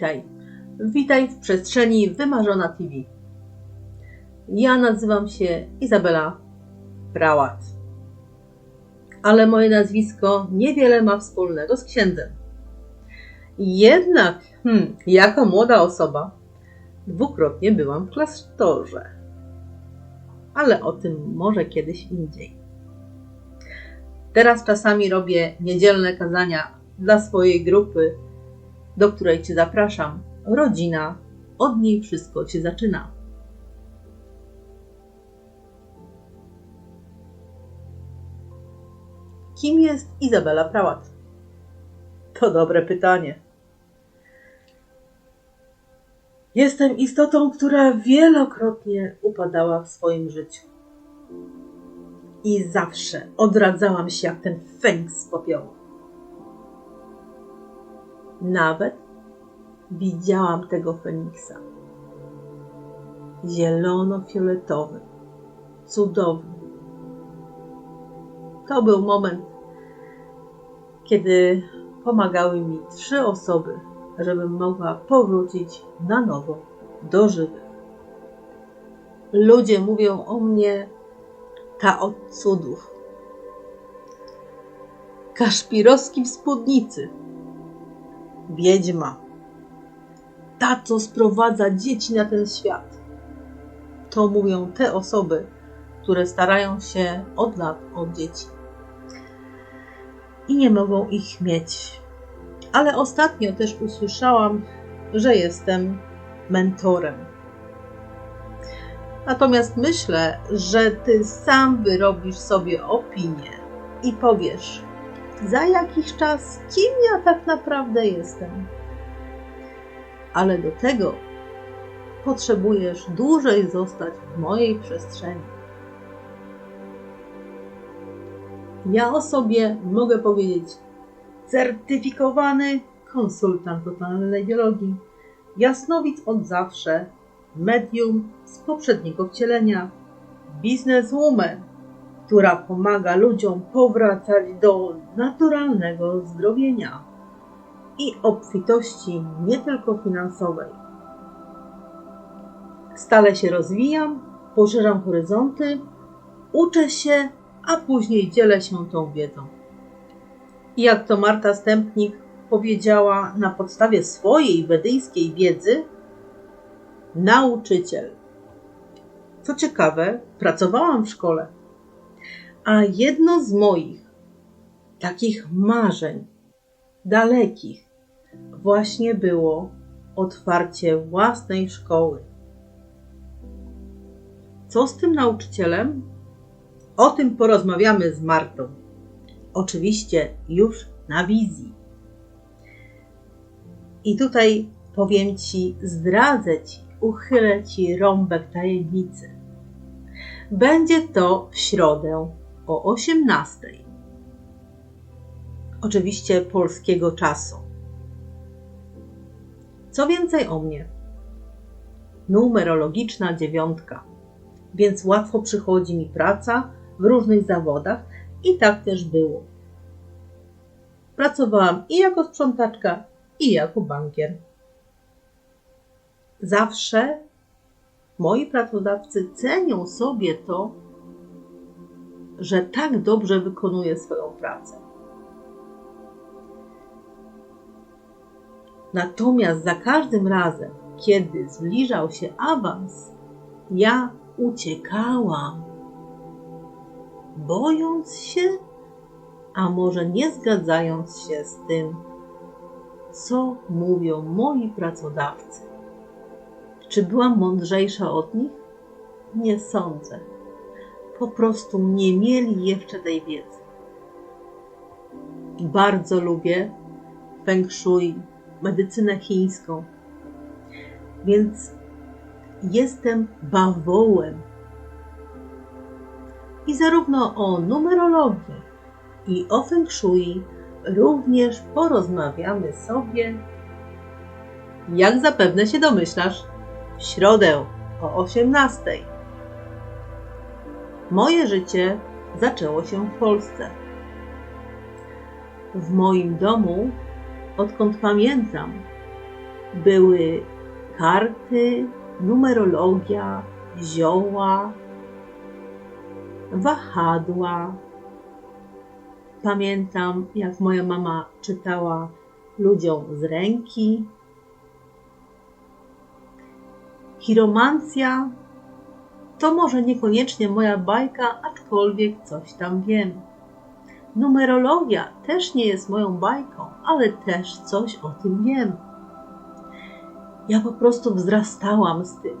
Witaj. Witaj w przestrzeni Wymarzona TV. Ja nazywam się Izabela Prałat. Ale moje nazwisko niewiele ma wspólnego z księdzem. Jednak, hmm, jako młoda osoba, dwukrotnie byłam w klasztorze. Ale o tym może kiedyś indziej. Teraz czasami robię niedzielne kazania dla swojej grupy, do której Cię zapraszam. Rodzina, od niej wszystko się zaczyna. Kim jest Izabela Prałat? To dobre pytanie. Jestem istotą, która wielokrotnie upadała w swoim życiu. I zawsze odradzałam się jak ten feniks z. Nawet widziałam tego feniksa. Zielono-fioletowy, cudowny. To był moment, kiedy pomagały mi trzy osoby, żebym mogła powrócić na nowo do żywych. Ludzie mówią o mnie ta od cudów. Kaszpirowski w spódnicy. Wiedźma. Ta, co sprowadza dzieci na ten świat. To mówią te osoby, które starają się od lat o dzieci. I nie mogą ich mieć. Ale ostatnio też usłyszałam, że jestem mentorem. Natomiast myślę, że ty sam wyrobisz sobie opinię i powiesz, za jakiś czas, kim ja tak naprawdę jestem. Ale do tego potrzebujesz dłużej zostać w mojej przestrzeni. Ja o sobie mogę powiedzieć. Certyfikowany konsultant totalnej biologii, jasnowic od zawsze, medium z poprzedniego wcielenia, bizneswoman, która pomaga ludziom powracać do naturalnego zdrowienia i obfitości nie tylko finansowej. Stale się rozwijam, poszerzam horyzonty, uczę się, a później dzielę się tą wiedzą. I jak to Marta Stępnik powiedziała na podstawie swojej wedyjskiej wiedzy, nauczyciel. Co ciekawe, pracowałam w szkole, a jedno z moich takich marzeń, dalekich, właśnie było otwarcie własnej szkoły. Co z tym nauczycielem? O tym porozmawiamy z Martą. Oczywiście już na wizji. I tutaj powiem Ci, zdradzę Ci, uchylę Ci rąbek tajemnicy. Będzie to w środę o 18. Oczywiście polskiego czasu. Co więcej o mnie? Numerologiczna dziewiątka, więc łatwo przychodzi mi praca w różnych zawodach i tak też było. Pracowałam i jako sprzątaczka, i jako bankier. Zawsze moi pracodawcy cenią sobie to, że tak dobrze wykonuję swoją pracę. Natomiast za każdym razem, kiedy zbliżał się awans, ja uciekałam, bojąc się, a może nie zgadzając się z tym, co mówią moi pracodawcy. Czy byłam mądrzejsza od nich? Nie sądzę. Po prostu nie mieli jeszcze tej wiedzy. Bardzo lubię feng shui, medycynę chińską. Więc jestem bawołem. I zarówno o numerologii i o feng shui również porozmawiamy sobie, jak zapewne się domyślasz, w środę o 18. Moje życie zaczęło się w Polsce. W moim domu, odkąd pamiętam, były karty, numerologia, zioła, wahadła. Pamiętam, jak moja mama czytała ludziom z ręki. Chiromancja to może niekoniecznie moja bajka, aczkolwiek coś tam wiem. Numerologia też nie jest moją bajką, ale też coś o tym wiem. Ja po prostu wzrastałam z tym.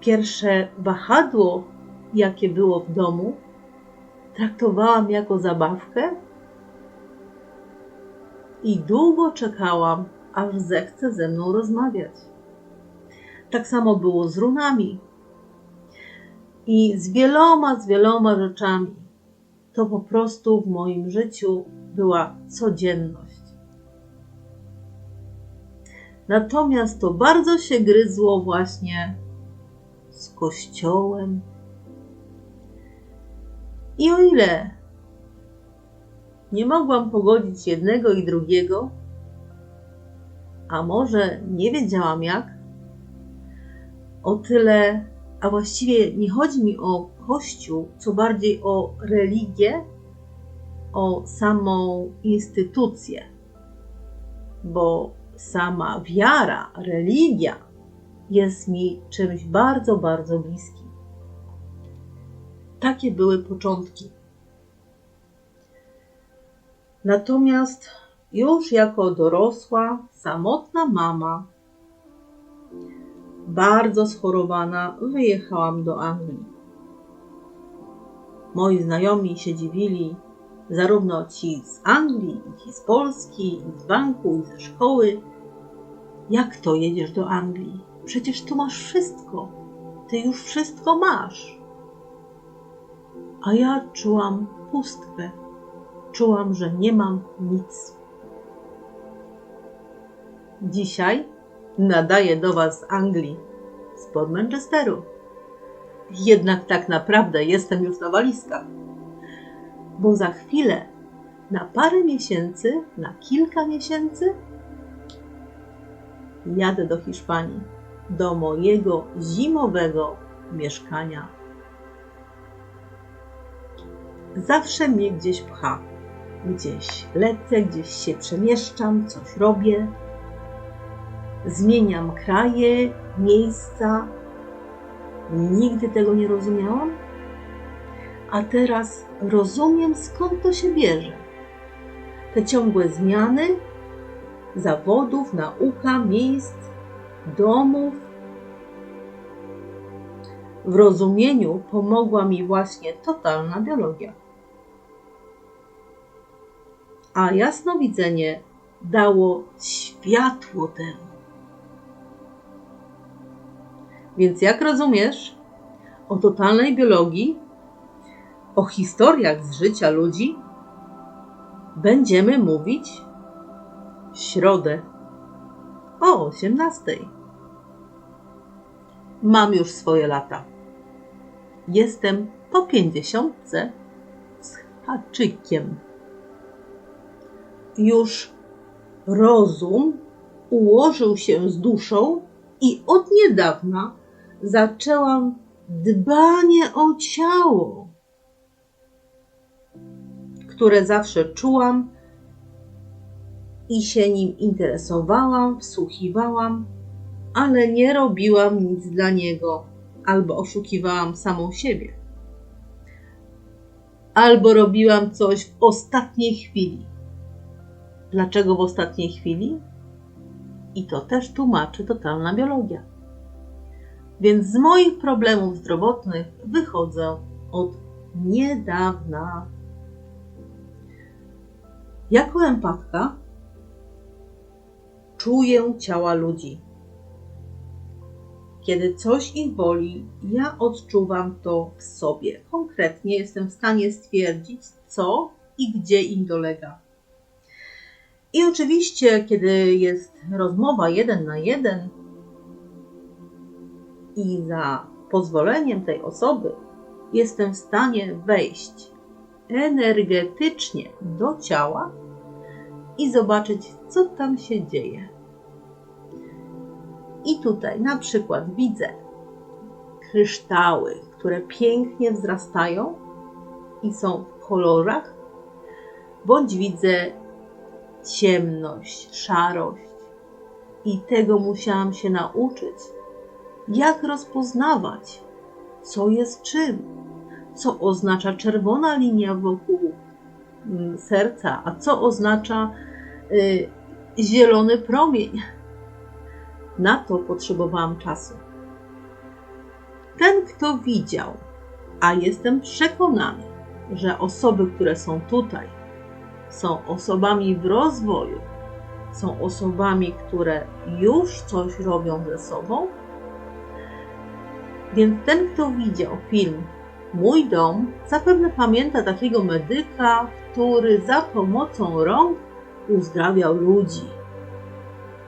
Pierwsze wahadło, jakie było w domu, traktowałam jako zabawkę i długo czekałam, aż zechce ze mną rozmawiać. Tak samo było z runami i z wieloma, z wieloma rzeczami. To po prostu w moim życiu była codzienność. Natomiast to bardzo się gryzło właśnie z Kościołem. I o ile nie mogłam pogodzić jednego i drugiego, a może nie wiedziałam jak, o tyle, a właściwie nie chodzi mi o Kościół, co bardziej o religię, o samą instytucję, bo sama wiara, religia jest mi czymś bardzo, bardzo bliskim. Takie były początki. Natomiast już jako dorosła, samotna mama, bardzo schorowana, wyjechałam do Anglii. Moi znajomi się dziwili, zarówno ci z Anglii, i ci z Polski, i z banku, i ze szkoły. Jak to jedziesz do Anglii? Przecież tu masz wszystko. Ty już wszystko masz. A ja czułam pustkę. Czułam, że nie mam nic. Dzisiaj nadaję do Was z Anglii, spod Manchesteru. Jednak tak naprawdę jestem już na walizkach, bo za chwilę, na parę miesięcy, na kilka miesięcy, jadę do Hiszpanii, do mojego zimowego mieszkania. Zawsze mnie gdzieś pcha. Gdzieś lecę, gdzieś się przemieszczam, coś robię. Zmieniam kraje, miejsca. Nigdy tego nie rozumiałam, a teraz rozumiem skąd to się bierze. Te ciągłe zmiany zawodów, nauka, miejsc, domów. W rozumieniu pomogła mi właśnie totalna biologia. A jasnowidzenie dało światło temu. Więc jak rozumiesz, o totalnej biologii, o historiach z życia ludzi będziemy mówić w środę o 18. Mam już swoje lata. Jestem po pięćdziesiątce z haczykiem. Już rozum ułożył się z duszą i od niedawna zaczęłam dbanie o ciało, które zawsze czułam i się nim interesowałam, wsłuchiwałam, ale nie robiłam nic dla niego, albo oszukiwałam samą siebie, albo robiłam coś w ostatniej chwili. Dlaczego w ostatniej chwili? I to też tłumaczy totalna biologia. Więc z moich problemów zdrowotnych wychodzę od niedawna. Jako empatka czuję ciała ludzi. Kiedy coś ich boli, ja odczuwam to w sobie. Konkretnie jestem w stanie stwierdzić, co i gdzie im dolega. I oczywiście, kiedy jest rozmowa jeden na jeden i za pozwoleniem tej osoby jestem w stanie wejść energetycznie do ciała i zobaczyć, co tam się dzieje. I tutaj na przykład widzę kryształy, które pięknie wzrastają i są w kolorach, bądź widzę ciemność, szarość. I tego musiałam się nauczyć, jak rozpoznawać, co jest czym, co oznacza czerwona linia wokół mm, serca, a co oznacza y, zielony promień. Na to potrzebowałam czasu. Ten, kto widział, a jestem przekonany, że osoby, które są tutaj, są osobami w rozwoju, są osobami, które już coś robią ze sobą. Więc ten, kto widział film Mój dom, zapewne pamięta takiego medyka, który za pomocą rąk uzdrawiał ludzi.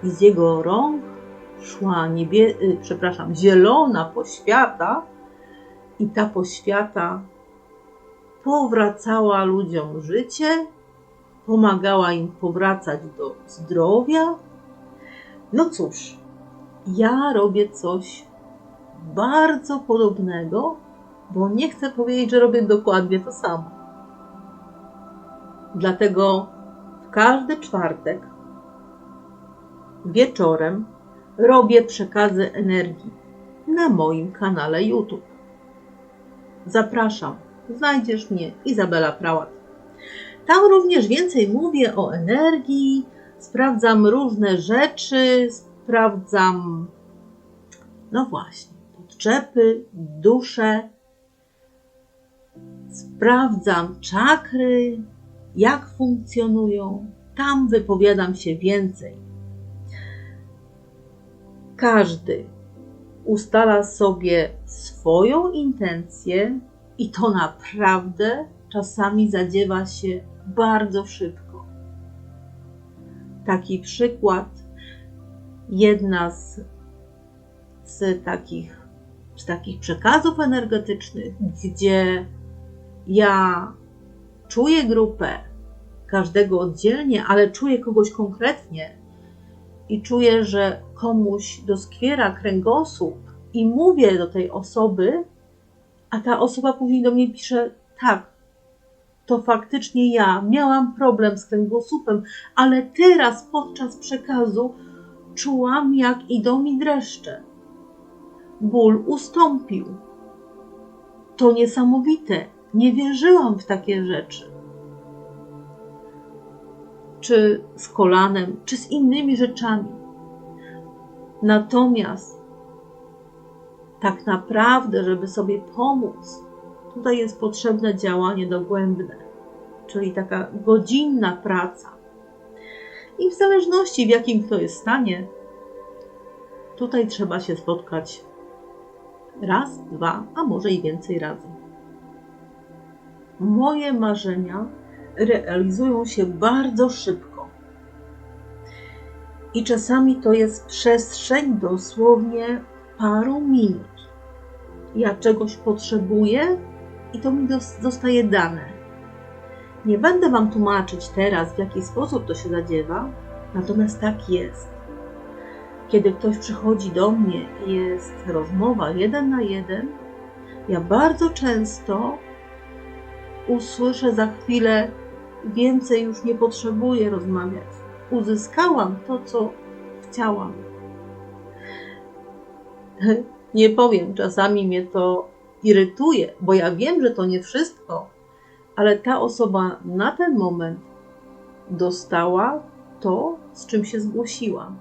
I z jego rąk szła niebie, y, przepraszam, zielona poświata i ta poświata powracała ludziom życie, pomagała im powracać do zdrowia. No cóż, ja robię coś bardzo podobnego, bo nie chcę powiedzieć, że robię dokładnie to samo. Dlatego w każdy czwartek wieczorem robię przekazy energii na moim kanale YouTube. Zapraszam, znajdziesz mnie Izabela Prałat. Tam również więcej mówię o energii, sprawdzam różne rzeczy, sprawdzam, no właśnie, podczepy, dusze, sprawdzam czakry, jak funkcjonują. Tam wypowiadam się więcej. Każdy ustala sobie swoją intencję i to naprawdę czasami zadziewa się bardzo szybko. Taki przykład, jedna z, z, takich, z takich przekazów energetycznych, gdzie ja czuję grupę, każdego oddzielnie, ale czuję kogoś konkretnie i czuję, że komuś doskwiera kręgosłup i mówię do tej osoby, a ta osoba później do mnie pisze: Tak, to faktycznie ja miałam problem z kręgosłupem, ale teraz podczas przekazu czułam, jak idą mi dreszcze. Ból ustąpił. To niesamowite. Nie wierzyłam w takie rzeczy. Czy z kolanem, czy z innymi rzeczami. Natomiast tak naprawdę, żeby sobie pomóc, tutaj jest potrzebne działanie dogłębne, czyli taka godzinna praca. I w zależności w jakim kto jest stanie, tutaj trzeba się spotkać raz, dwa, a może i więcej razy. Moje marzenia realizują się bardzo szybko. I czasami to jest przestrzeń dosłownie paru minut. Ja czegoś potrzebuję i to mi zostaje dane. Nie będę Wam tłumaczyć teraz, w jaki sposób to się zadziewa, natomiast tak jest. Kiedy ktoś przychodzi do mnie jest rozmowa jeden na jeden, ja bardzo często usłyszę za chwilę, więcej już nie potrzebuję rozmawiać. Uzyskałam to, co chciałam. Nie powiem, czasami mnie to irytuje, bo ja wiem, że to nie wszystko, ale ta osoba na ten moment dostała to, z czym się zgłosiła.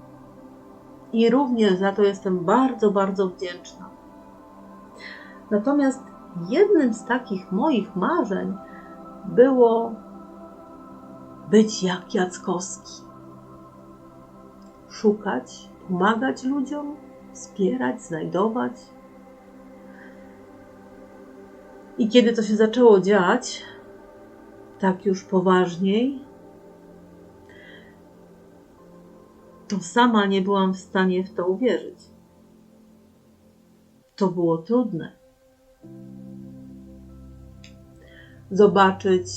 I również za to jestem bardzo, bardzo wdzięczna. Natomiast jednym z takich moich marzeń było być jak Jackowski. Szukać, pomagać ludziom, wspierać, znajdować. I kiedy to się zaczęło dziać, tak już poważniej, to sama nie byłam w stanie w to uwierzyć. To było trudne. Zobaczyć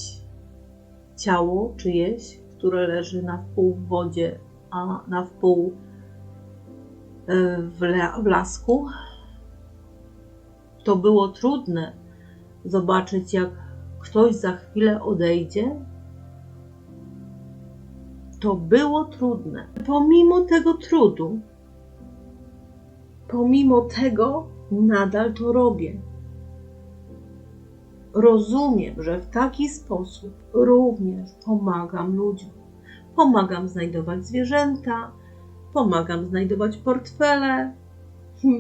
ciało czyjeś, które leży na wpół w wodzie, a na wpół e, w, w lasku. To było trudne zobaczyć, jak ktoś za chwilę odejdzie. To było trudne. Pomimo tego trudu, pomimo tego nadal to robię. Rozumiem, że w taki sposób również pomagam ludziom. Pomagam znajdować zwierzęta, pomagam znajdować portfele.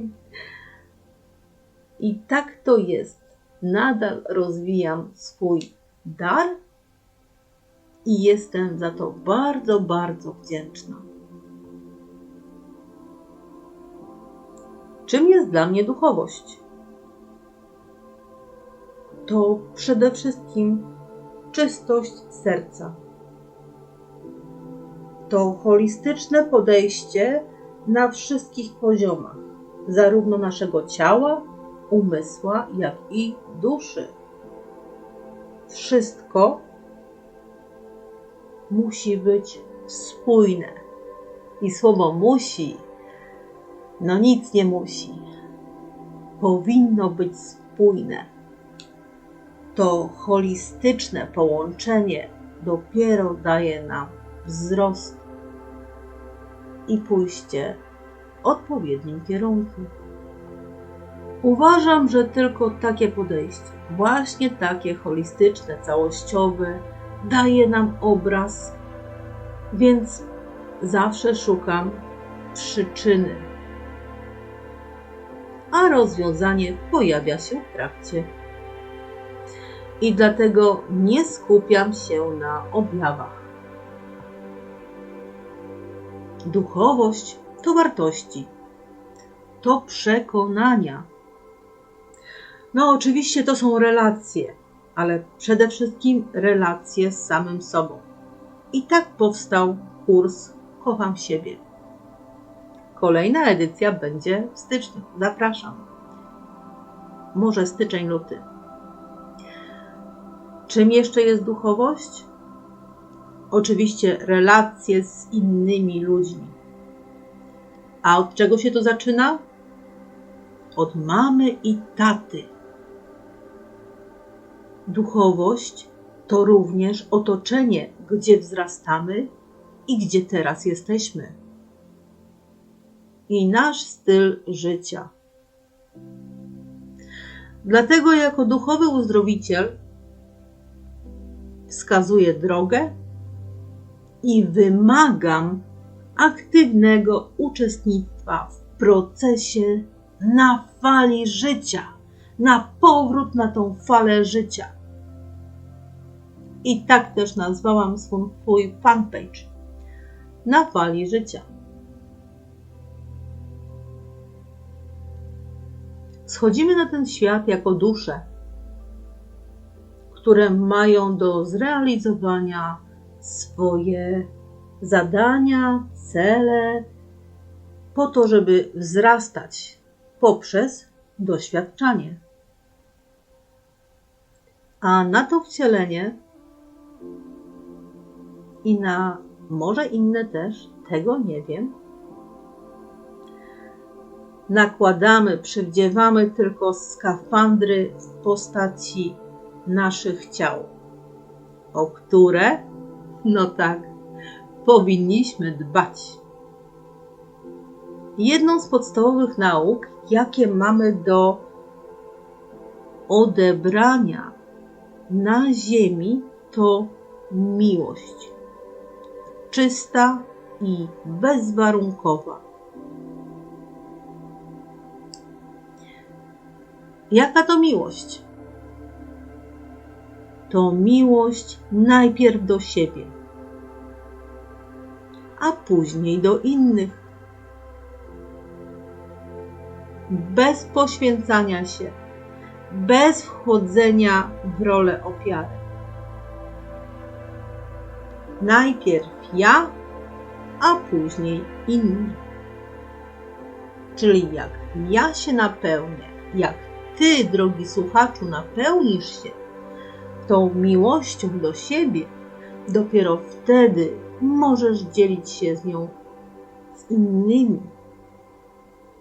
I tak to jest. Nadal rozwijam swój dar i jestem za to bardzo, bardzo wdzięczna. Czym jest dla mnie duchowość? To przede wszystkim czystość serca. To holistyczne podejście na wszystkich poziomach, zarówno naszego ciała, umysła, jak i duszy. Wszystko musi być spójne. I słowo musi, no nic nie musi. Powinno być spójne. To holistyczne połączenie dopiero daje nam wzrost i pójście w odpowiednim kierunku. Uważam, że tylko takie podejście, właśnie takie holistyczne, całościowe, daje nam obraz, więc zawsze szukam przyczyny, a rozwiązanie pojawia się w trakcie. I dlatego nie skupiam się na objawach. Duchowość to wartości, to przekonania. No, oczywiście to są relacje, ale przede wszystkim relacje z samym sobą. I tak powstał kurs Kocham siebie. Kolejna edycja będzie w styczniu. Zapraszam. Może styczeń, luty. Czym jeszcze jest duchowość? Oczywiście relacje z innymi ludźmi. A od czego się to zaczyna? Od mamy i taty. Duchowość to również otoczenie, gdzie wzrastamy i gdzie teraz jesteśmy. I nasz styl życia. Dlatego, jako duchowy uzdrowiciel, wskazuję drogę i wymagam aktywnego uczestnictwa w procesie na fali życia, na powrót na tą falę życia. I tak też nazwałam swój fanpage. Na fali życia. Schodzimy na ten świat jako dusze, które mają do zrealizowania swoje zadania, cele, po to, żeby wzrastać poprzez doświadczanie. A na to wcielenie i na może inne też, tego nie wiem, nakładamy, przywdziewamy tylko skafandry w postaci naszych ciał, o które, no tak, powinniśmy dbać. Jedną z podstawowych nauk, jakie mamy do odebrania na Ziemi, to miłość. Czysta i bezwarunkowa. Jaka to miłość? To miłość najpierw do siebie, a później do innych. Bez poświęcania się, bez wchodzenia w rolę ofiary. Najpierw ja, a później inni. Czyli jak ja się napełnię, jak ty, drogi słuchaczu, napełnisz się tą miłością do siebie, dopiero wtedy możesz dzielić się z nią z innymi.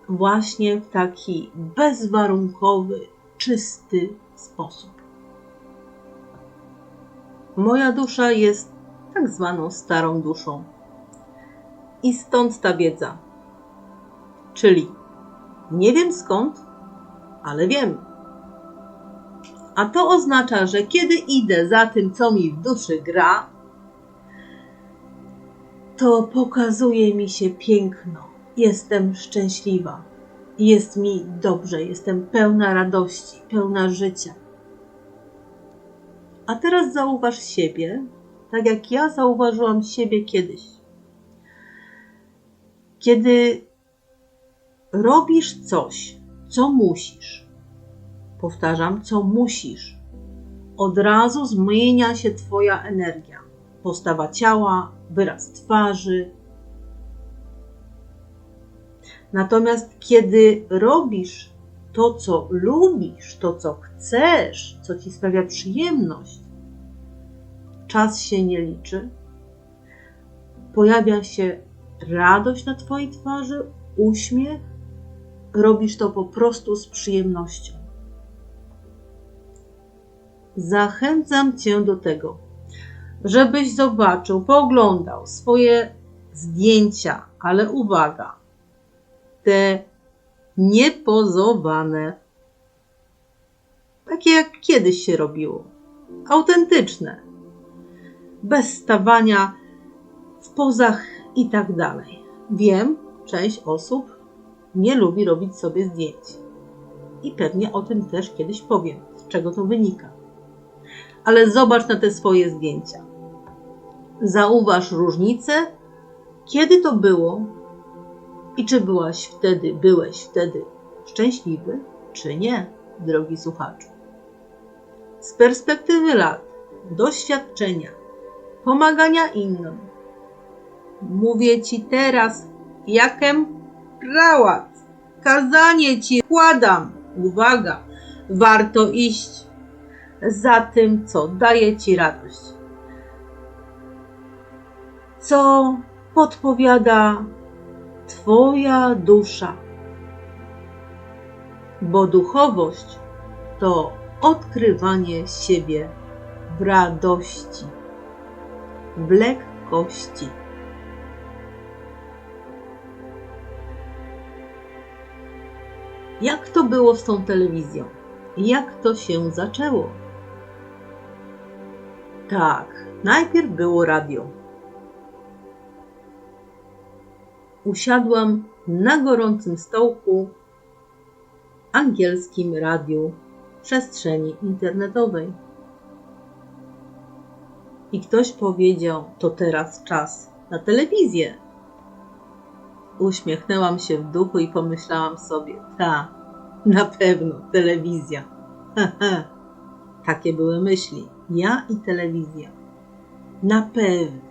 Właśnie w taki bezwarunkowy, czysty sposób. Moja dusza jest tak zwaną starą duszą. I stąd ta wiedza. Czyli nie wiem skąd, ale wiem. A to oznacza, że kiedy idę za tym, co mi w duszy gra, to pokazuje mi się piękno. Jestem szczęśliwa. Jest mi dobrze, jestem pełna radości, pełna życia. A teraz zauważ siebie, tak jak ja zauważyłam siebie kiedyś. Kiedy robisz coś, co musisz, powtarzam, co musisz, od razu zmienia się Twoja energia, postawa ciała, wyraz twarzy. Natomiast kiedy robisz to, co lubisz, to, co chcesz, co ci sprawia przyjemność, czas się nie liczy. Pojawia się radość na Twojej twarzy, uśmiech. Robisz to po prostu z przyjemnością. Zachęcam Cię do tego, żebyś zobaczył, pooglądał swoje zdjęcia, ale uwaga, te niepozowane, takie jak kiedyś się robiło, autentyczne, bez stawania w pozach i tak dalej. Wiem, część osób nie lubi robić sobie zdjęć. I pewnie o tym też kiedyś powiem, z czego to wynika. Ale zobacz na te swoje zdjęcia. Zauważ różnicę, kiedy to było i czy byłaś wtedy, byłeś wtedy szczęśliwy, czy nie, drogi słuchaczu. Z perspektywy lat, doświadczenia, pomagania innym, mówię ci teraz, jakem prałat, kazanie ci kładam. Uwaga, warto iść za tym, co daje ci radość. Co podpowiada Twoja dusza. Bo duchowość to odkrywanie siebie w radości, w lekkości. Jak to było z tą telewizją? Jak to się zaczęło? Tak, najpierw było radio. Usiadłam na gorącym stołku angielskim radiu przestrzeni internetowej. I ktoś powiedział: To teraz czas na telewizję. Uśmiechnęłam się w duchu i pomyślałam sobie: Ta, na pewno telewizja. Takie były myśli. Ja i telewizja. Na pewno.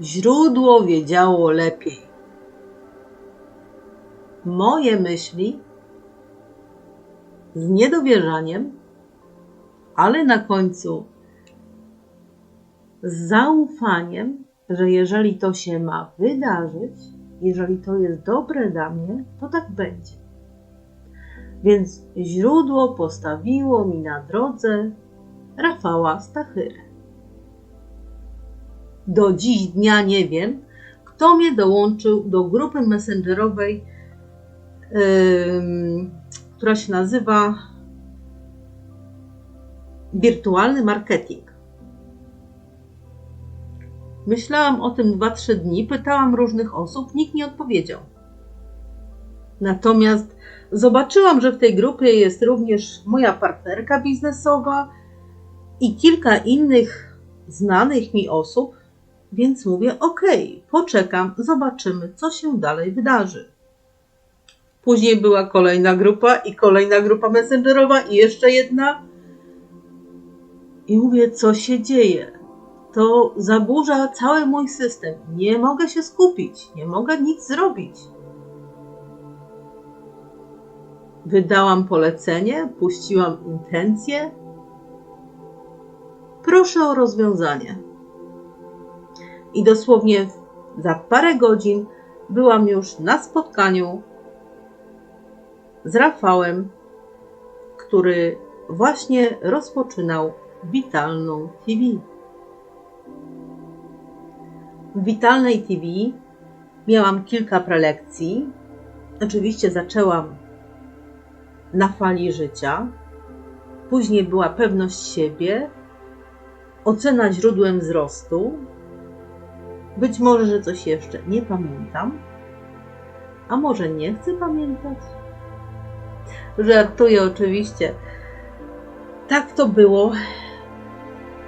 Źródło wiedziało lepiej. Moje myśli z niedowierzaniem, ale na końcu z zaufaniem, że jeżeli to się ma wydarzyć, jeżeli to jest dobre dla mnie, to tak będzie. Więc źródło postawiło mi na drodze Rafała Stachyrę. Do dziś dnia nie wiem, kto mnie dołączył do grupy messengerowej, yy, która się nazywa Wirtualny Marketing. Myślałam o tym 2-3 dni, pytałam różnych osób, nikt nie odpowiedział. Natomiast zobaczyłam, że w tej grupie jest również moja partnerka biznesowa i kilka innych znanych mi osób, więc mówię: OK, poczekam, zobaczymy, co się dalej wydarzy. Później była kolejna grupa i kolejna grupa messengerowa i jeszcze jedna. I mówię, co się dzieje? To zaburza cały mój system. Nie mogę się skupić, nie mogę nic zrobić. Wydałam polecenie, puściłam intencję. proszę o rozwiązanie. I dosłownie za parę godzin byłam już na spotkaniu z Rafałem, który właśnie rozpoczynał Witalną TV. W Witalnej TV miałam kilka prelekcji. Oczywiście zaczęłam na fali życia. Później była pewność siebie, ocena źródłem wzrostu. Być może, że coś jeszcze nie pamiętam, a może nie chcę pamiętać. Żartuję oczywiście. Tak to było.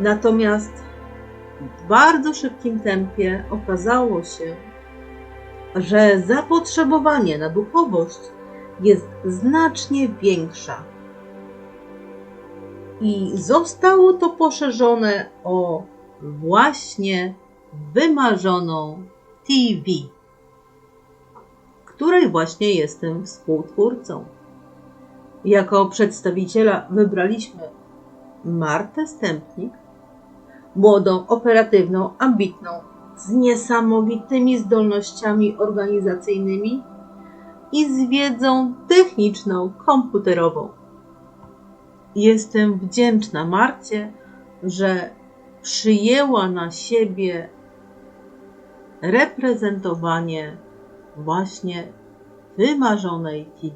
Natomiast w bardzo szybkim tempie okazało się, że zapotrzebowanie na duchowość jest znacznie większa. I zostało to poszerzone o właśnie wymarzoną TV, której właśnie jestem współtwórcą. Jako przedstawiciela wybraliśmy Martę Stępnik, młodą, operatywną, ambitną, z niesamowitymi zdolnościami organizacyjnymi i z wiedzą techniczną, komputerową. Jestem wdzięczna Marcie, że przyjęła na siebie reprezentowanie właśnie wymarzonej TV.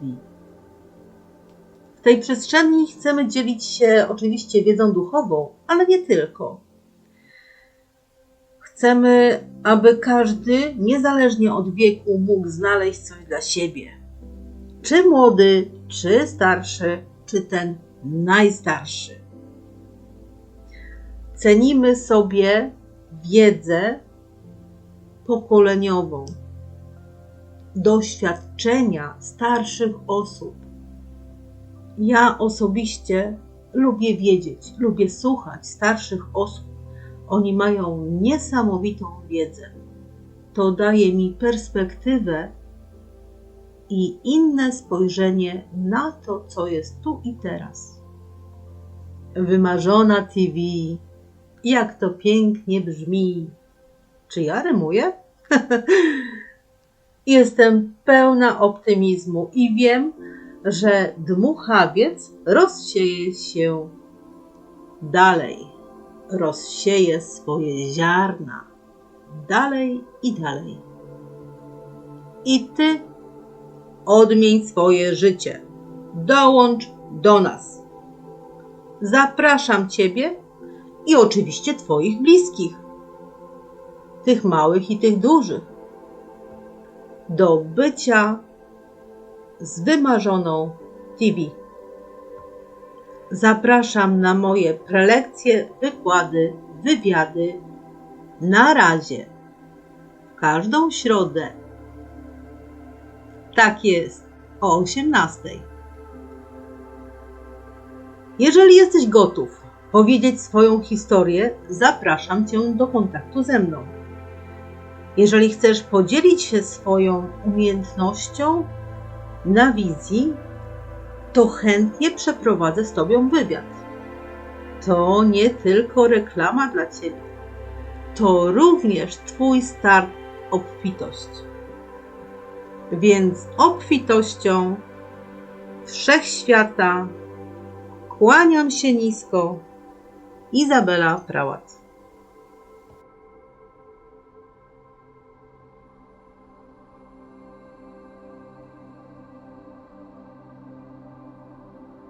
W tej przestrzeni chcemy dzielić się oczywiście wiedzą duchową, ale nie tylko. Chcemy, aby każdy, niezależnie od wieku, mógł znaleźć coś dla siebie. Czy młody, czy starszy, czy ten najstarszy. Cenimy sobie wiedzę pokoleniową, doświadczenia starszych osób. Ja osobiście lubię wiedzieć, lubię słuchać starszych osób. Oni mają niesamowitą wiedzę. To daje mi perspektywę i inne spojrzenie na to, co jest tu i teraz. Wymarzona TV, jak to pięknie brzmi. Czy ja rymuję? Jestem pełna optymizmu i wiem, że dmuchawiec rozsieje się dalej. Rozsieje swoje ziarna dalej i dalej. I ty odmień swoje życie. Dołącz do nas. Zapraszam Ciebie i oczywiście Twoich bliskich, tych małych i tych dużych, do bycia z wymarzoną TV. Zapraszam na moje prelekcje, wykłady, wywiady. Na razie. W każdą środę. Tak jest, o 18. Jeżeli jesteś gotów powiedzieć swoją historię, zapraszam Cię do kontaktu ze mną. Jeżeli chcesz podzielić się swoją umiejętnością na wizji, to chętnie przeprowadzę z Tobą wywiad. To nie tylko reklama dla Ciebie, to również Twój start obfitość. Więc obfitością wszechświata kłaniam się nisko. Izabela Prałat.